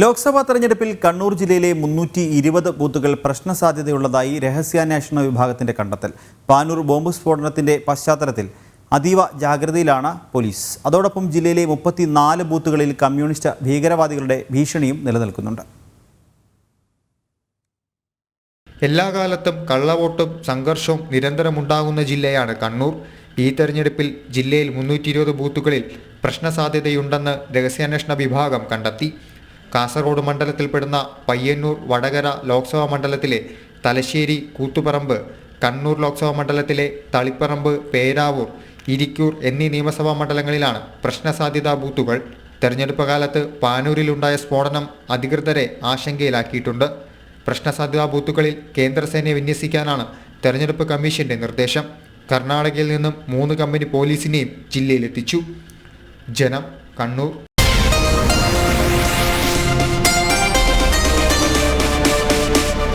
ലോക്സഭാ തെരഞ്ഞെടുപ്പിൽ കണ്ണൂർ ജില്ലയിലെ മുന്നൂറ്റി ഇരുപത് ബൂത്തുകൾ പ്രശ്ന സാധ്യതയുള്ളതായി രഹസ്യാന്വേഷണ വിഭാഗത്തിന്റെ കണ്ടെത്തൽ. പാനൂർ ബോംബ് സ്ഫോടനത്തിന്റെ പശ്ചാത്തലത്തിൽ അതീവ ജാഗ്രതയിലാണ് പോലീസ്. അതോടൊപ്പം ജില്ലയിലെ മുപ്പത്തിനാല് ബൂത്തുകളിൽ കമ്മ്യൂണിസ്റ്റ് ഭീകരവാദികളുടെ ഭീഷണിയും നിലനിൽക്കുന്നുണ്ട്. എല്ലാ കാലത്തും കള്ളവോട്ടും സംഘർഷവും നിരന്തരമുണ്ടാകുന്ന ജില്ലയാണ് കണ്ണൂർ. ഈ തെരഞ്ഞെടുപ്പിൽ ജില്ലയിൽ മുന്നൂറ്റി ബൂത്തുകളിൽ പ്രശ്നസാധ്യതയുണ്ടെന്ന് രഹസ്യാന്വേഷണ വിഭാഗം കണ്ടെത്തി. കാസർഗോഡ് മണ്ഡലത്തിൽപ്പെടുന്ന പയ്യന്നൂർ വടകര ലോക്സഭാ മണ്ഡലത്തിലെ തലശ്ശേരി കൂത്തുപറമ്പ് കണ്ണൂർ ലോക്സഭാ മണ്ഡലത്തിലെ തളിപ്പറമ്പ് പേരാവൂർ ഇരിക്കൂർ എന്നീ നിയമസഭാ മണ്ഡലങ്ങളിലാണ് പ്രശ്നസാധ്യതാ ബൂത്തുകൾ. തെരഞ്ഞെടുപ്പ് കാലത്ത് പാനൂരിലുണ്ടായ സ്ഫോടനം അധികൃതരെ ആശങ്കയിലാക്കിയിട്ടുണ്ട്. പ്രശ്നസാധ്യതാ ബൂത്തുകളിൽ കേന്ദ്രസേനയെ വിന്യസിക്കാനാണ് തെരഞ്ഞെടുപ്പ് കമ്മീഷന്റെ നിർദ്ദേശം. കർണാടകയിൽ നിന്നും മൂന്ന് കമ്പനി പോലീസിനെയും ജില്ലയിലെത്തിച്ചു. ജനം കണ്ണൂർ.